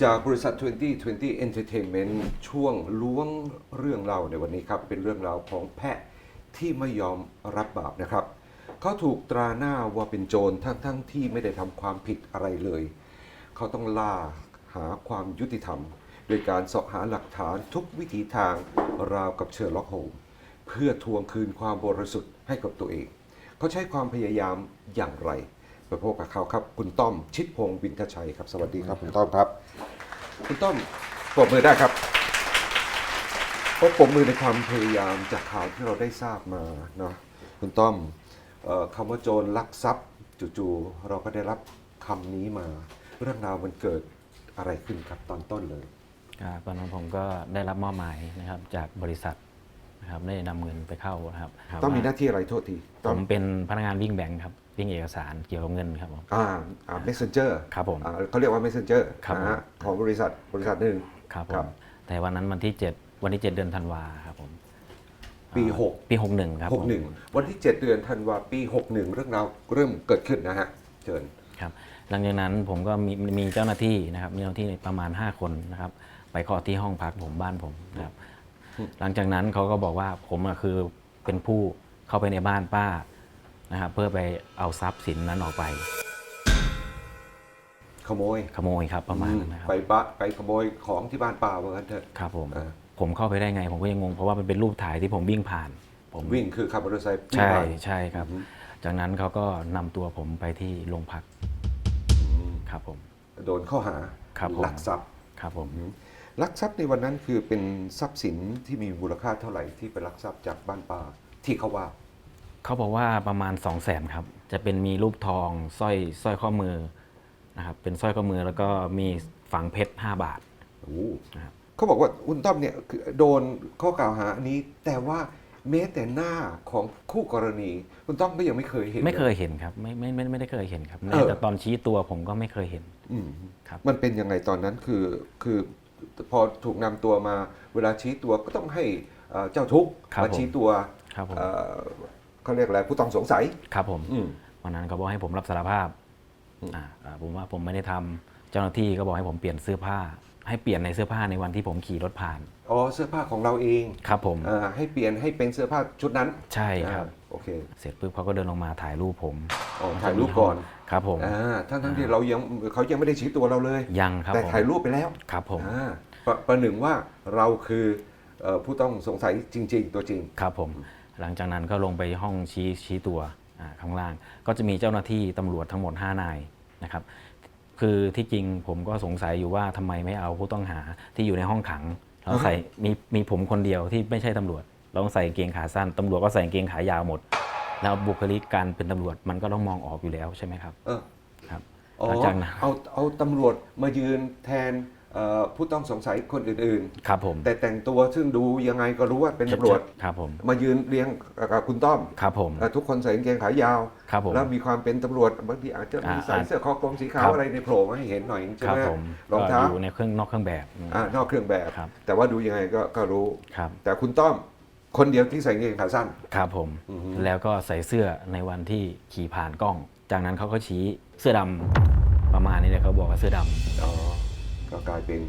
จากบริษัท 2020 Entertainment ช่วงล้วงเรื่องเราวในวันนี้ครับ เป็นเรื่องราวของแพะที่ไม่ยอมรับบาปนะครับ เขาถูกตราหน้าว่าเป็นโจรทั้งๆทที่ไม่ได้ทำความผิดอะไรเลย เขาต้องล่าหาความยุติธรรม โดยการเสาะหาหลักฐานทุกวิถีทางราวกับเชอร์ล็อกโฮมเพื่อทวงคืนความบริสุทธิ์ให้กับตัวเอง เขาใช้ความพยายามอย่างไร ไปพบกับเขาครับคุณต้อมชิดพงศ์วินทชัยครับสวัสดีครับคุณต้อมครับ คุณต้อมปรบมือได้ครับเพราะปรบมือในความพยายามจากข่าวที่เราได้ทราบมาเนาะคุณต้อมเอ่อคำว่าโจรลักทรัพย์จู่ๆเราก็ได้รับคำนี้มา เรื่องราวมันเกิดอะไรขึ้นครับตอนต้นเลยครับตอนนั้นผมก็ได้รับมอบหมายนะครับจากบริษัทนะครับได้นำเงินไปเข้านะครับต้องมีหว่าน้าที่อะไรโทษทีผต้องมเป็นพนักงานวิ่งแบงค์ครับ วิ่งเอกสารเกี่ยวกับเงินครับผมอ่าอ่า messenger ครับผมอ่าเขาเรียกว่า messenger ครับนะฮะผมของบริษัทบริษัทหนึ่ง ครับผครัมบ แต่วันนั้นวันที่ 7 วันที่ 7 เดือนธันวาครับผมปีอ่าหกปี 61 ครับผม61 วันที่ 7 เดือนธันวาปี 61 เรื่องราวเริ่มเกิดขึ้นนะฮะเชิญ ครับหลังจากนั้นผมก็มีมีเจ้าหน้าที่นะครับมีเจ้าหน้าที่ประมาณ 5 คนนะครับไปเคาะที่ห้องพักผมบ้านผมนะครับอืมหลังจากนั้นเขาก็บอกว่าผมอะคือเป็นผู้เข้าไปในบ้านป้า นะครับเพื่อไปเอาทรัพย์สินนั้นออกไป ขโมยขโมยครับประมาณนั้นนะครับไปบะไปขโมยของที่บ้านป่าว่างั้นเถอะ ครับผมอ่า ผมเข้าไปได้ไง ผมก็ยังงงเพราะว่ามันเป็นรูปถ่ายที่ผมวิ่งผ่าน ผมวิ่งคือขับมอเตอร์ไซค์วิ่งใช่ผ่านใช่ครับ อืมจากนั้นเขาก็นำตัวผมไปที่โรงพักอืมครับผม โดนข้อหาครับผม ลักทรัพย์ครับผมลักทรัพย์ในวันนั้นคือเป็นทรัพย์สินที่มีมูลค่าเท่าไหร่ที่ไปลักทรัพย์จากบ้านป่าที่เขาว่า เขาบอกว่าประมาณ 2 0 0แสนครับ จะเป็นมีรูปทองสร้อยสร้อยข้อมือนะครับเป็นสร้อยข้อมือแล้วก็มีฝังเพชร5บาทโอ้นะครับเขาบอกว่าคุณต้อมเนี่ยคือโดนข้อกล่าวหาอันนี้ แต่ว่าแม้แต่หน้าของคู่กรณี คุณต้อมก็ยังไม่เคยเห็นไม่เคลยเห็นครับไม่ไม่ไม่ไม่ได้เคยเห็นครับเออแม้แต่ตอนชี้ตัวผมก็ไม่เคยเห็นอืมครับมันเป็นยังไงตอนนั้นคือคือพอถูกนำตัวมาเวลาชี้ตัวก็ต้องให้เอ่อเจ้าทุกข์ครับมาชี้ตัวครับผม เอ่อเขาเรียกอะไรผู้ต้องสงสัย ครับผมอืม วันนั้นเขาบอกให้ผมรับสารภาพอืม อ่าอ่าผมว่าผมไม่ได้ทำเจ้าหน้าที่ก็บอกให้ผมเปลี่ยนเสื้อผ้า ให้เปลี่ยนในเสื้อผ้าในวันที่ผมขี่รถผ่าน อ๋อเสื้อผ้าของเราเองครับผมอ่าให้เปลี่ยนให้เป็นเสื้อผ้าชุดนั้นใช่ครับ อ่าโอเคเสร็จปุ๊บเขาก็เดินลงมาถ่ายรูปผมอ๋อถ่ายรูปก่อนครับผมอ่าทั้งทั้งที่เรายังเขายังไม่ได้ชี้ตัวเราเลย ยังครับแต่ผมถ่ายรูปไปแล้วครับผมอ่าประประหนึ่งว่าเราคือเอ่อผู้ต้องสงสัยจริง ๆ ตัวจริง ครับผม หลังจากนั้นก็ลงไปห้องชี้ชี้ตัวอ่าข้างล่าง ก็จะมีเจ้าหน้าที่ตำรวจทั้งหมด 5 นายนะครับคือที่จริงผมก็สงสัยอยู่ว่าทำไมไม่เอาผู้ต้องหาที่อยู่ในห้องขังเราใส่มีมีผมคนเดียวที่ไม่ใช่ตำรวจ เราต้องใส่กางเกงขาสั้นตำรวจก็ใส่กางเกงขายาวหมด แล้วบุคลิกการเป็นตำรวจมันก็ต้องมองออกอยู่แล้วใช่ไหมครับเออครับอ๋อหลังจากนั้นเอาเอาตำรวจมายืนแทนเอ่อ ผู้ต้องสงสัยคนอื่นครับผมๆแต่แต่งตัวซึ่งดูยังไงก็รู้ว่าเป็นตำรวจ ครับผม มายืนเรียงกับคุณต้อม ครับผมเอ่อทุกคนใส่กางเกงขายาว ครับผม แล้วมีความเป็นตำรวจบางทีอาจจะมีอ่าใส่เสื้อคอกลมสีขาครัวบอะไรในโผล่มาให้เห็นหน่อยใช่ครับไหมผมรองเท้าก็อยู่ในเครื่องนอกเครื่องแบบอ่านอกเครื่องแบบครับแต่ว่าดูยังไงก็ก็รู้ครับแต่คุณต้อมคนเดียวที่ใส่กางเกงขาสั้น ครับผมอือฮึแล้วก็ใส่เสื้อในวันที่ขี่ผ่านกล้อง จากนั้นเขาก็ชี้เสื้อดำประมาณนี้เลยเขาบอกว่าเสื้อดำอ๋อ ก็กลายเป็น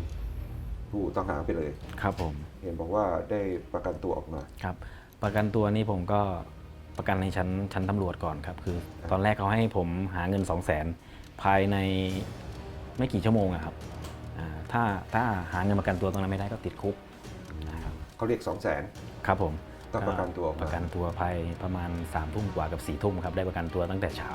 ผู้ต้องหาไปเลย ครับผมเห็นบอกว่าได้ประกันตัวออกมา ครับ ประกันตัวนี้ผมก็ประกันในชั้นชั้นตำรวจก่อนครับ คือ ตอนแรกเขาให้ผมหาเงิน 2 0 0แสนภายในไม่กี่ชั่วโมงอะครับอ่าถ้าถ้าหาเงินประกันตัวตรงนั้นไม่ได้ก็ติดคุกนะครับเขาเรียก2 0 0 0 0นครับผมต้องประกันตัวออกมาประกันตัวภายประมาณ3ามทุ่มกว่ากับ4ี่ทุ่มครับได้ประกันตัวตั้งแต่เช้า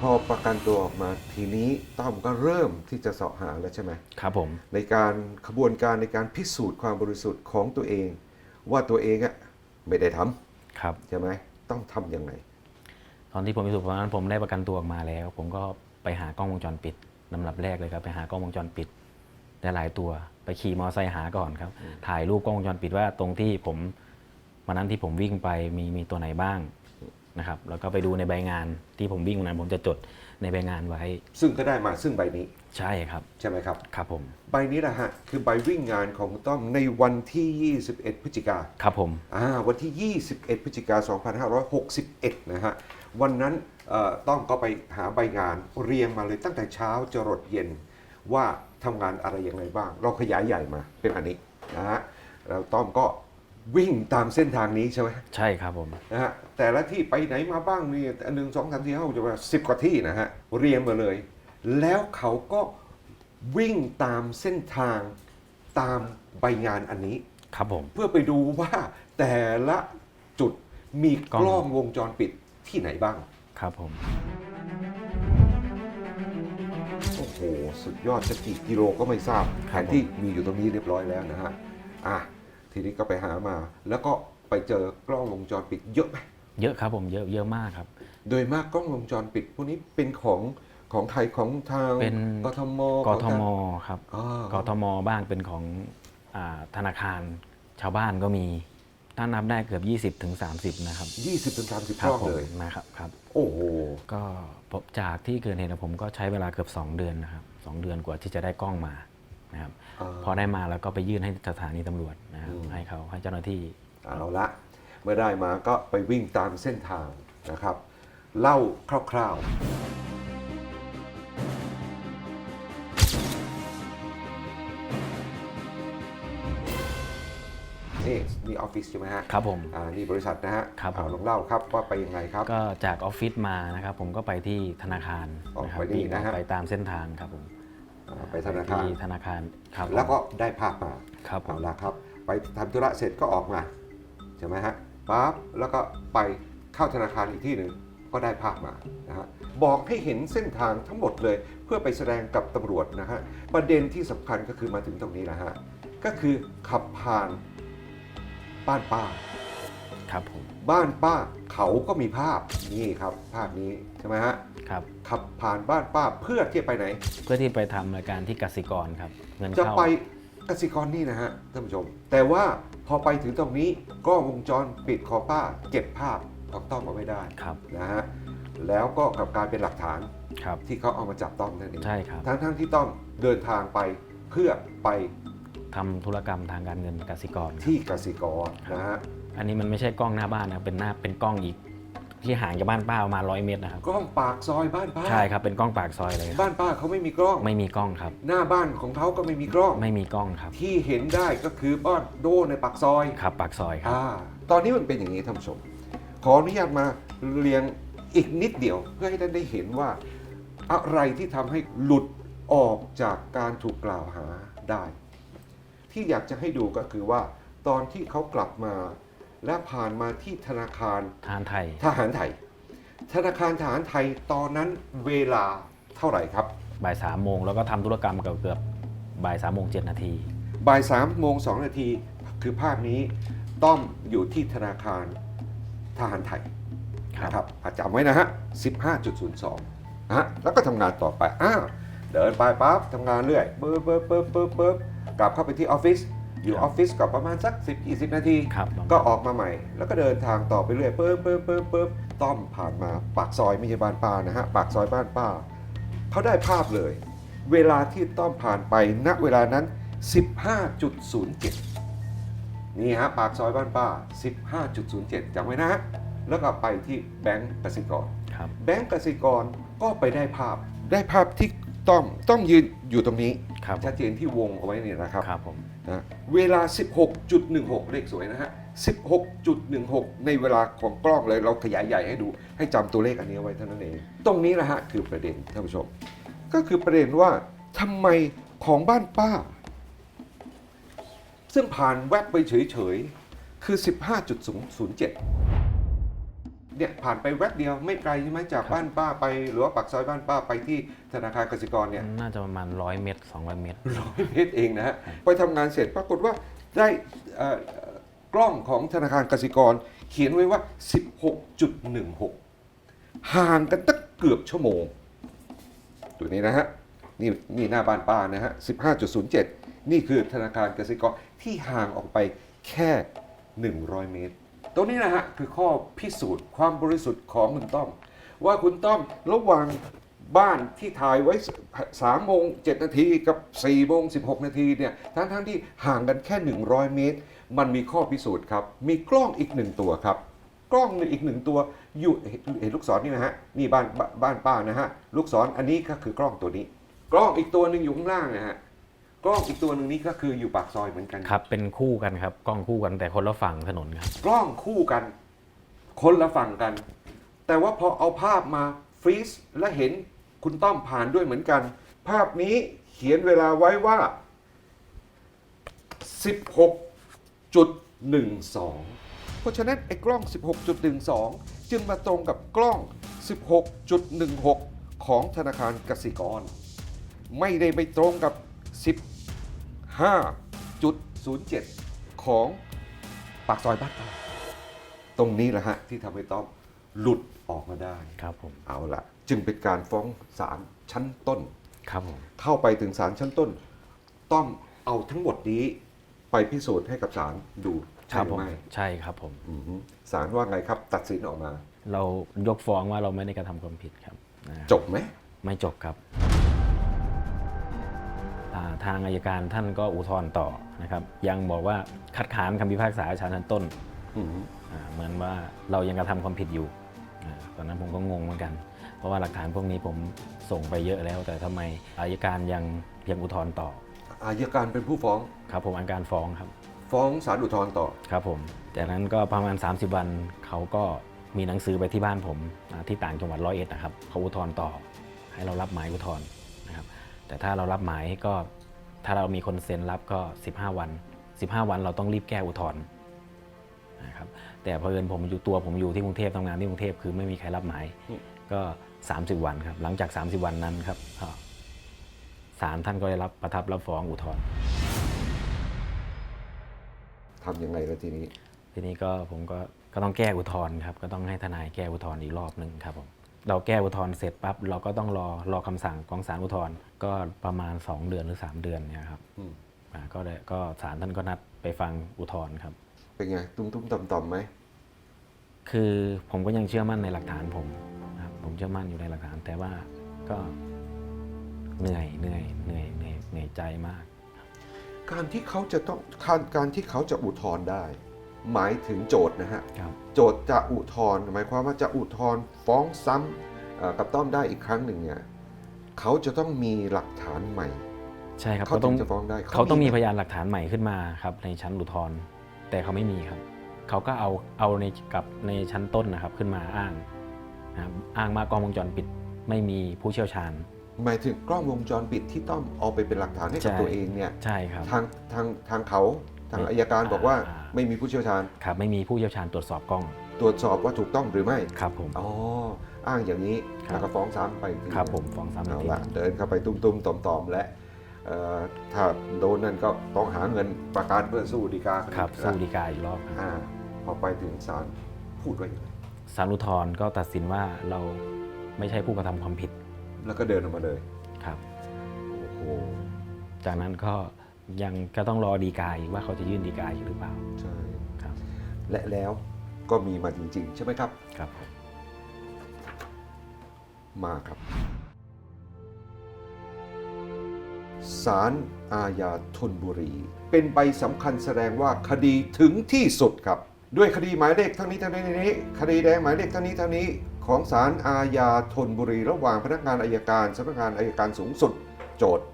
พอประกันตัวออกมาทีนี้ต้อมก็เริ่มที่จะเสาะหาแล้วใช่ไหมครับผม ในการขบวนการในการพิสูจน์ความบริสุทธิ์ของตัวเอง ว่าตัวเองอะไม่ได้ทำครับใช่ไหมต้องทำยังไง ตอนที่ผมพิสูจน์ตอนนั้นผมได้ประกันตัวออกมาแล้ว ผมก็ไปหากล้องวงจรปิดลำดับแรกเลยครับไปหากล้องวงจรปิดได้หลายตัว ไปขี่มอเตอร์ไซค์หาก่อนครับ ถ่ายรูปกล้องวงจรปิดว่าตรงที่ผมวันนั้นที่ผมวิ่งไปมีมีตัวไหนบ้าง นะครับแล้วก็ไปดูในใบงานที่ผมวิ่งวันนั้นผมจะจดในใบงานไว้ ซึ่งก็ได้มาซึ่งใบนี้ใช่ครับ ใช่ไหมครับ ครับผมใบนี้แหละฮะคือใบวิ่งงานของคุณต้อมในวันที่ 21 พฤศจิกาครับผมอ่าวันที่ 21 พฤศจิกา2561 นะฮะวันนั้นเอ่อต้องก็ไปหาใบงานเรียงมาเลยตั้งแต่เช้าจรดเย็น ว่าทำงานอะไรยังไงบ้าง เราขยายใหญ่มาเป็นอันนี้นะฮะแล้วต้อมก็ วิ่งตามเส้นทางนี้ใช่ไหมใช่ครับผมนะฮะแต่ละที่ไปไหนมาบ้างนี่อันหนึ่งสองสามสี่ห้าหกเจ็ดแปดสิบกว่าที่นะฮะเรียงมาเลย แล้วเขาก็วิ่งตามเส้นทางตามใบงานอันนี้ ครับผมเพื่อไปดูว่าแต่ละจุดมีกกล้องล้องวงจรปิดที่ไหนบ้าง ครับผม โอ้โห สุดยอดจะกี่กิโลก็ไม่ทราบแผนที่มีอยู่ตรงนี้เรียบร้อยแล้วนะฮะอะ ทีนี้ก็ไปหามา แล้วก็ไปเจอกล้องวงจรปิดเยอะไหมเยอะครับผมเยอะเยอะมากครับ โดยมากกล้องวงจรปิดพวกนี้เป็นของของไทยของทางเป็นกทมกของททางมครับอ่ากทมบ้างเป็นของอาธนาคารชาวบ้านก็มี ถ้านับได้เกือบ 20ถึง30 นะครับยี่สิบถึงสามสิบคกรัล้องผมเลย นะครับครับ โอ้โหก็พบจากที่เกิดเหตุผมก็ใช้เวลาเกือบ 2 เดือนนะครับสองเดือนกว่าที่จะได้กล้องมานะครับอ่า พอได้มาแล้วก็ไปยื่นให้สถานีตำรวจนะครับอืมให้เขาให้เจ้าหน้าที่เอาละเมื่อได้มาก็ไปวิ่งตามเส้นทางนะครับ เล่าคร่าวๆนี่นี่ออฟฟิศใช่ไหมฮะครับผมอ่านี่บริษัทนะฮะครับผมอ่าลองเล่าครับว่าไปยังไงครับ ก็จากออฟฟิศมานะครับผมก็ไปที่ธนาคารออกนะครับไปนี่นะฮะไปตามเส้นทางครับผมอ่า ไปธนาคารที่ธนาคารครับแล้วก็ได้ภาพมาครับผเอามละครับ ไปทำธุระเสร็จก็ออกมาใช่ไหมฮะปั๊บแล้วก็ไปเข้าธนาคารอีกที่หนึ่งก็ได้ภาพมานะฮะบอกให้เห็นเส้นทางทั้งหมดเลยเพื่อไปแสดงกับตำรวจนะฮะประเด็นที่สำคัญก็คือมาถึงตรงนี้นะฮะก็คือขับผ่านบ้านป้าครับผม บ้านป้าเขาก็มีภาพนี่ครับ ภาพนี้ใช่ไหมฮะครับ ขับผ่านบ้านป้าเพื่อที่จะไปไหน เพื่อที่ไปทำรายการที่กสิกรครับ เงินจะเข้าไปกสิกรนี่นะฮะท่านผู้ชม แต่ว่าพอไปถึงตรงนี้กล้องวงจรปิดของป้าเก็บภาพของต้อมเอาไว้ได้ครับ นะฮะแล้วก็กลับกลายเป็นหลักฐานครับ ที่เขาเอามาจับต้อมนั่นเองใช่ครับทั้งทั้งๆที่ต้อมเดินทางไปเพื่อไปทำธุรกรรมทางการเงินกสิกรครับ ที่กสิกรนะฮะ อันนี้มันไม่ใช่กล้องหน้าบ้านนะเป็นหน้าเป็นกล้องอีก ที่ห่างจากบ้านป้าประมาณร้อยเมตรนะครับกล้องปากซอยบ้านป้าใช่ครับเป็นกล้องปากซอยเลยครับบ้านป้าเขาไม่มีกล้อง ไม่มีกล้องครับ หน้าบ้านของเขาก็ไม่มีกล้อง ไม่มีกล้องครับ ที่เห็นได้ก็คือบ้านโดในปากซอยครับปากซอยครับอ่าตอนนี้มันเป็นอย่างนี้ท่านผู้ชม ขออนุญาตมาเรียงอีกนิดเดียว เพื่อให้ท่านได้เห็นว่า อะไรที่ทำให้หลุดออกจากการถูกกล่าวหาได้ ที่อยากจะให้ดูก็คือว่า ตอนที่เขากลับมา และผ่านมาที่ธนาคารทานไทย ทหารไทย ธนาคารทหารไทยตอนนั้นเวลาเท่าไหร่ครับ บ่ายสามโมงแล้วก็ทำธุรกรรมเกือบเกือบบ่ายสามโมงเจ็ดนาที บ่ายสามโมงสองนาทีคือภาพนี้ต้อมอยู่ที่ธนาคารทหารไทยครับ นะครับอะจำไว้นะฮะ 15.02นะฮะแล้วก็ทำงานต่อไปอ้าวเดินไปปั๊บทำงานเรื่อยปึ๊บปึ๊บปึ๊บปึ๊บปึ๊บกลับเข้าไปที่ออฟฟิศ อยู่ออฟฟิศกับประมาณสัก 10 20 นาที ครับก็ออกมาใหม่ แล้วก็เดินทางต่อไปเรื่อยปึ๊บปึ๊บปึ๊บปึ๊บต้อมผ่านมาปากซอยไม่ใช่บ้านป้านะฮะปากซอยบ้านป้าเขาได้ภาพเลย เวลาที่ต้อมผ่านไปณเวลานั้น 15.07 นี่ฮะปากซอยบ้านป้า 15.07จำไว้นะฮะแล้วก็ไปที่แบงก์กสิกรครับแบงก์กสิกรก็ไปได้ภาพได้ภาพที่ต้อมต้อมยืนอยู่ตรงนี้ครับชัดเจนที่วงเอาไว้เนี่ยนะครับครับผม นะเวลา 16.16 เลขสวยนะฮะ 16.16 ในเวลาของกล้องเลยเราขยายใหญ่ให้ดู ให้จำตัวเลขอันนี้ไว้เท่านั้นเอง ตรงนี้นะฮะคือประเด็นท่านผู้ชม ก็คือประเด็นว่าทำไมของบ้านป้า ซึ่งผ่านแวบไปเฉยๆ คือ 15.007 เนี่ยผ่านไปแวบเดียวไม่ไกลใช่ไหมจากบ้านป้าไป หรือว่าปากซอยบ้านป้าไปที่ธนาคารกสิกรเนี่ยน่าจะประมาณร้อยเมตร200 เมตร ร้อยเมตรเองนะฮะไปทำงานเสร็จปรากฏว่าได้เอ่อกล้องของธนาคารกสิกร เขียนไว้ว่า 16.16 ห่างกันตั้งเกือบชั่วโมง ตัวนี้นะฮะ นี่นี่หน้าบ้านป้านะฮะ 15.07 นี่คือธนาคารกสิกรที่ห่างออกไปแค่ 100 เมตร ตรงนี้นะฮะคือข้อพิสูจน์ความบริสุทธิ์ของคุณต้อม ว่าคุณต้อมระหว่างบ้านที่ถ่ายไว้3โมง7นาทีกับ4โมง16 นาทีเนี่ยทั้งทั้งๆที่ห่างกันแค่ 100 เมตร มันมีข้อพิสูจน์ครับ มีกล้องอีกหนึ่งตัวครับ กล้องอีกหนึ่งตัวอยู่เห็นลูกศรนี่นะฮะนี่บ้านบ้านบ้านป้านะฮะลูกศรอันนี้ก็คือกล้องตัวนี้ กล้องอีกตัวหนึ่งอยู่ข้างล่างนะฮะ กล้องอีกตัวหนึ่งนี่ก็คืออยู่ปากซอยเหมือนกัน ครับ เป็นคู่กันครับ กล้องคู่กันแต่คนละฝั่งถนนครับ กล้องคู่กัน คนละฝั่งกัน แต่ว่าพอเอาภาพมาฟรีซและเห็นคุณต้อมผ่านด้วยเหมือนกัน ภาพนี้เขียนเวลาไว้ว่า 16.12 เพราะฉะนั้นไอ้กล้อง 16.12 จึงมาตรงกับกล้อง 16.16 ของธนาคารกสิกร ไม่ได้ไปตรงกับ 15.07 ของปากซอยบ้านเราตรงนี้แหละฮะที่ทำให้ต้อมหลุดออกมาได้ครับผมเอาละจึงเป็นการฟ้องศาลชั้นต้น ครับผมเข้าไปถึงศาลชั้นต้น ต้องเอาทั้งหมดนี้ไปพิสูจน์ให้กับศาลดูคใช่รับหรืผอมไม่ใช่ครับผมอือฮึศาลว่าไงครับ ตัดสินออกมา เรายกฟ้องว่าเราไม่ได้กระทำความผิดครับนะจบไหมไม่จบครับอ่า ทางอายการท่านก็อุทธรณ์ต่อนะครับ ยังบอกว่าคัดค้านคำพิพากษาศาลชั้นต้นอือฮึอ่าเหมือนว่าเรายังกระทำความผิดอยู่อ่าตอนนั้นผมก็งงเหมือนกัน เพราะว่าหลักฐานพวกนี้ผมส่งไปเยอะแล้ว แต่ทำไมอายการยังยังอุทธรณ์ต่ออายการเป็นผู้ฟ้องครับ ผมอัยการฟ้องครับ ฟ้องศาลอุทธรณ์ต่อครับผมจากนั้นก็ประมาณ 30 วันเขาก็มีหนังสือไปที่บ้านผมอ่าที่ต่างจังหวัดร้อยเอ็ดนะครับเขาอุทธรณ์ต่อ ให้เรารับหมายอุทธรณ์นะครับแต่ถ้าเรารับหมายก็ ถ้าเรามีคนเซ็นรับก็ 15 วัน 15 วันเราต้องรีบแก้อุทธรณ์นะครับแต่พอเอิญผมอยู่ตัวผมอยู่ที่กรุงเทพทำงานที่กรุงเทพคือไม่มีใครรับหมายอืมก็ 30 วันครับหลังจาก 30 วันนั้นครับก็ศาลท่านก็ได้รับประทับรับฟ้องอุทธรณ์ทำยังไงแล้วทีนี้ ทีนี้ก็ผมก็ก็ต้องแก้อุทธรณ์ครับก็ต้องให้ทนายแก้อุทธรณ์อีกรอบหนึ่งครับผม เราแก้อุทธรณ์เสร็จปั๊บเราก็ต้องรอรอคำสั่งของศาลอุทธรณ์ก็ประมาณ 2 เดือนหรือ 3 เดือนเนี่ยครับอืมอ่าก็ได้ก็ศาลท่านก็นัดไปฟังอุทธรณ์ครับ เป็นไง ตุ้มตุ้มต่อมต่อมๆไหมคือผมก็ยังเชื่อมั่นในหลักฐานผมนะครับผมเชื่อมั่นอยู่ในหลักฐาน แต่ว่าก็เหนื่อยเหนื่อยเหนื่อยเหนื่อยเหนื่อยใจมาก การที่เขาจะต้องการการที่เขาจะอุทธรณ์ได้ หมายถึงโจทย์นะฮะครับโจทย์จะอุทธรณ์หมายความว่าจะอุทธรณ์ฟ้องซ้ำเอ่อกับต้อมได้อีกครั้งหนึ่งเนี่ยเขาจะต้องมีหลักฐานใหม่ ใช่ครับเขาเขาถึต้องงจะฟ้องได้เขาต้องมีไหพยานหลักฐานใหม่ขึ้นมาครับในชั้นอุทธรณ์แต่เขาไม่มีครับ เขาก็เอาเอาในกับในชั้นต้นนะครับขึ้นมาอ้างนะครับอ้างมากล้องวงจรปิดไม่มีผู้เชี่ยวชาญ หมายถึงกล้องวงจรปิดที่ต้อมเอาไปเป็นหลักฐานให้กับใช่ตัวเองเนี่ยใช่ครับทางทางทางเขา ทางอายการบอกว่าอ่าไม่มีผู้เชี่ยวชาญ ครับไม่มีผู้เชี่ยวชาญตรวจสอบกล้อง ตรวจสอบว่าถูกต้องหรือไม่ ครับผม อ๋อ อ้างอย่างนี้ครับ แล้วก็ฟ้องซ้ำไปอีกทีครับผมฟ้องซ้ำอีเอากทีละเดินเข้าไปตุ้มๆต่อมๆและเอ่อถ้าโดนนั่นก็ต้องหาเงินประกันเพื่อสู้ดีกาครับอีกสู้ดีกาอีกรอบครับอ่าพอไปถึงศาลพูดว่าอย่างไรศาลอุทธรณ์ก็ตัดสินว่าเราไม่ใช่ผู้กระทำความผิดแล้วก็เดินออกมาเลย ครับ โอ้โห จากนั้นก็ ยังก็ต้องรอดีกาอีกว่าเขาจะยื่นดีกาอีกหรือเปล่า ใช่ครับ และแล้วก็มีมาจริง ๆ ใช่ไหมครับ ครับผมมาครับศาลอาญาธนบุรี เป็นใบสำคัญแสดงว่าคดีถึงที่สุดครับ ด้วยคดีหมายเลขเท่านี้เท่านี้เท่านี้ คดีแดงหมายเลขเท่านี้เท่านี้ ของศาลอาญาธนบุรี ระหว่างพนักงานอายการสำนักงานอายการสูงสุด โจทย์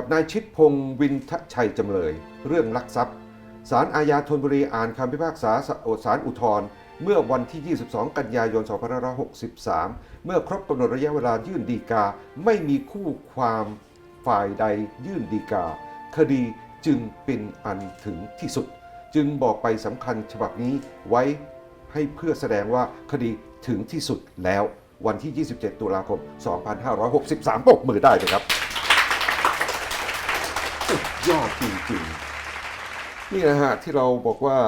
กับนายชิดพงศ์วินทชัยจำเลย เรื่องลักทรัพย์ศาลอาญาธนบุรีอ่านคำพิพากษาศาลอุทธรณ์เมื่อวันที่ 22 กันยายน 2563 เมื่อครบกำหนดระยะเวลายื่นดีกา ไม่มีคู่ความฝ่ายใดยื่นดีกา คดีจึงเป็นอันถึงที่สุด จึงบอกไปสำคัญฉบับนี้ไว้ให้เพื่อแสดงว่าคดีถึงที่สุดแล้ววันที่ 27 ตุลาคม 2563ปรบมือได้เลยครับ ยอดจริงๆ นี่นะฮะที่เราบอกว่า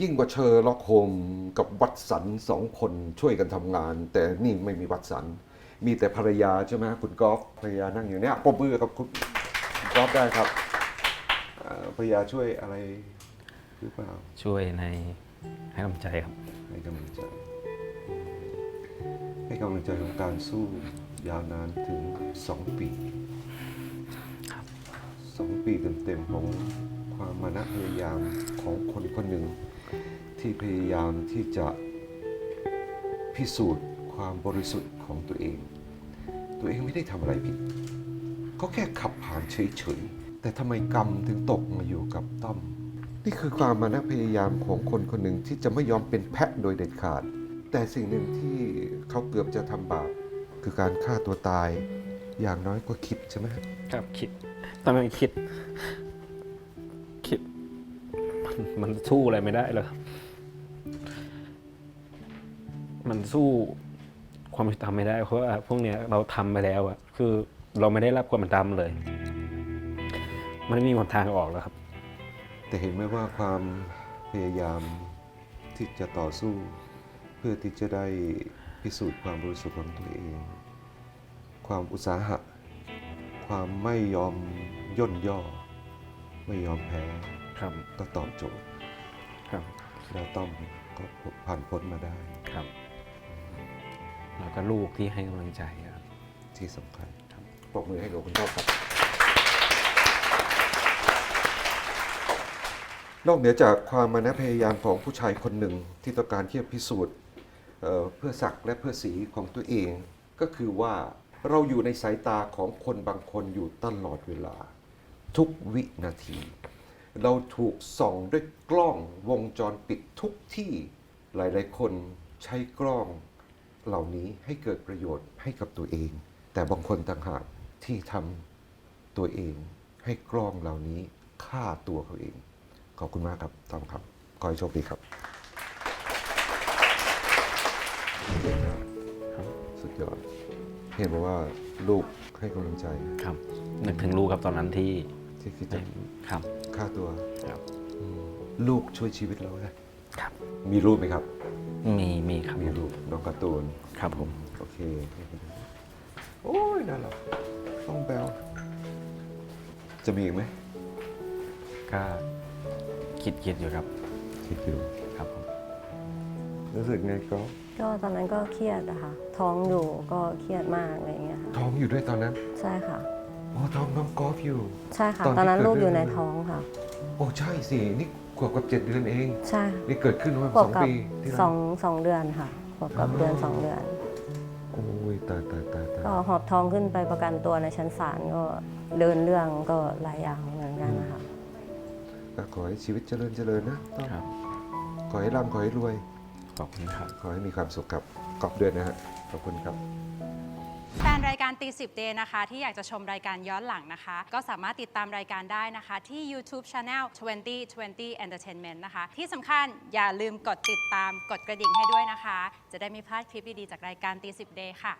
ยิ่งกว่าเชอร์ล็อกโฮมกับวัตสันสองคนช่วยกันทำงาน แต่นี่ไม่มีวัตสัน มีแต่ภรรยาใช่ไหมคุณกอล์ฟภรรยานั่งอยู่เนี่ยปรบมือกับคุณคุณกอล์ฟได้ครับเอ่อภรรยาช่วยอะไรหรือเปล่าช่วยในให้กำลังใจครับ ให้กำลังใจ ให้กำลังใจของการสู้ยาวนานถึง 2 ปีครับ สองปีเต็มๆของความมานะพยายามของคนคนหนึ่ง ที่พยายามที่จะพิสูจน์ความบริสุทธิ์ของตัวเอง ตัวเองไม่ได้ทำอะไรผิดเขาแค่ขับผ่านเฉยๆ แต่ทำไมกรรมถึงตกมาอยู่กับต้อม นี่คือความมานะพยายามของคนคนหนึ่งที่จะไม่ยอมเป็นแพะโดยเด็ดขาด แต่สิ่งหนึ่งที่เขาเกือบจะทำบาปคือการฆ่าตัวตาย อย่างน้อยก็คิดใช่ไหมครับคิดตอนนั้นคิด คิด มันมันสู้อะไรไม่ได้เลยครับมันสู้ความยุติธรรมไม่ได้ เพราะว่าพวกเนี้ยเราทำไปแล้วอะคือเราไม่ได้รับความเป็นธรรมเลย มันไม่มีหนทางออกแล้วครับ แต่เห็นไหมว่าความพยายามที่จะต่อสู้ เพื่อที่จะได้พิสูจน์ความบริสุทธิ์ของตัวเอง ความอุตสาหะ ความไม่ยอมย่นย่อ ไม่ยอมแพ้ครับก็ตอบโจทย์ครับแล้วต้อมก็ผ่านพ้นมาได้ครับ แล้วก็ลูกที่ให้กำลังใจครับที่สำคัญปรบมือให้กับคุณพ่อครับ นอกเหนือจากความมานะพยายามของผู้ชายคนหนึ่งที่ต้องการที่จะพิสูจน์เอ่อเพื่อศักดิ์และเพื่อสีของตัวเองก็คือว่า เราอยู่ในสายตาของคนบางคนอยู่ตลอดเวลา ทุกวินาที เราถูกส่องด้วยกล้องวงจรปิดทุกที่หลายๆ คนใช้กล้องเหล่านี้ให้เกิดประโยชน์ให้กับตัวเอง แต่บางคนต่างหากที่ทำตัวเองให้กล้องเหล่านี้ฆ่าตัวเขาเอง ขอบคุณมากครับตอมครับ ขอให้โชคดีครับ เห็นบอกว่าลูกให้กำลังใจครับ นึกถึงลูกครับตอนนั้นที่ที่คิดจะครับฆ่าตัวครับอืมลูกช่วยชีวิตเราได้ครับ มีรูปไหมครับ มีมีครับมีรูปน้องการ์ตูน ครับผม โอเค โอ้ยน่ารักต้องแบลจะมีอีกไหมก็คิดคิดอยู่ครับ คิดอยู่ครับผม รู้สึกไงก็ ก็ตอนนั้นก็เครียดอะค่ะ ท้องอยู่ก็เครียดมากอะไรอย่างเงี้ยค่ะท้องอยู่ด้วยตอนนั้นใช่ค่ะโอ้ท้องน้องกอล์ฟอยู่ ใช่ค่ะ ตอนที่ตอนนั้นเกิดลูกอยู่เรื่ในองท้องค่ะ โอ้ใช่สินี่ขวบกับเจ็ดเดือนเอง ใช่ค่ะนี่เกิดขึ้นเมื่อขวสบองกับปีที่สแล้อว งสองเดือนค่ะขวบกับเดือนอ๋อสองเดือน โอ้ยตายตายตายตายก็หอบท้องขึ้นไปประกันตัวในชั้นศาลก็เดินเรื่องก็หลายอย่างเหมือนกันนะคะ ก็ขอให้ชีวิตเจริญเจริญนะต้อมครับ ขอให้ร่ำขอให้รวย ขอบคุณครับ ขอให้มีความสุขกับกอบด้วยนะฮะขอบคุณครับ แฟนรายการตีสิบเดนะคะ ที่อยากจะชมรายการย้อนหลังนะคะ ก็สามารถติดตามรายการได้นะคะ ที่ YouTube Channel 2020 Entertainment นะคะ ที่สำคัญอย่าลืมกดติดตามกดกระดิ่งให้ด้วยนะคะ จะได้ไม่พลาดคลิปดี ๆ จากรายการตีสิบเดค่ะ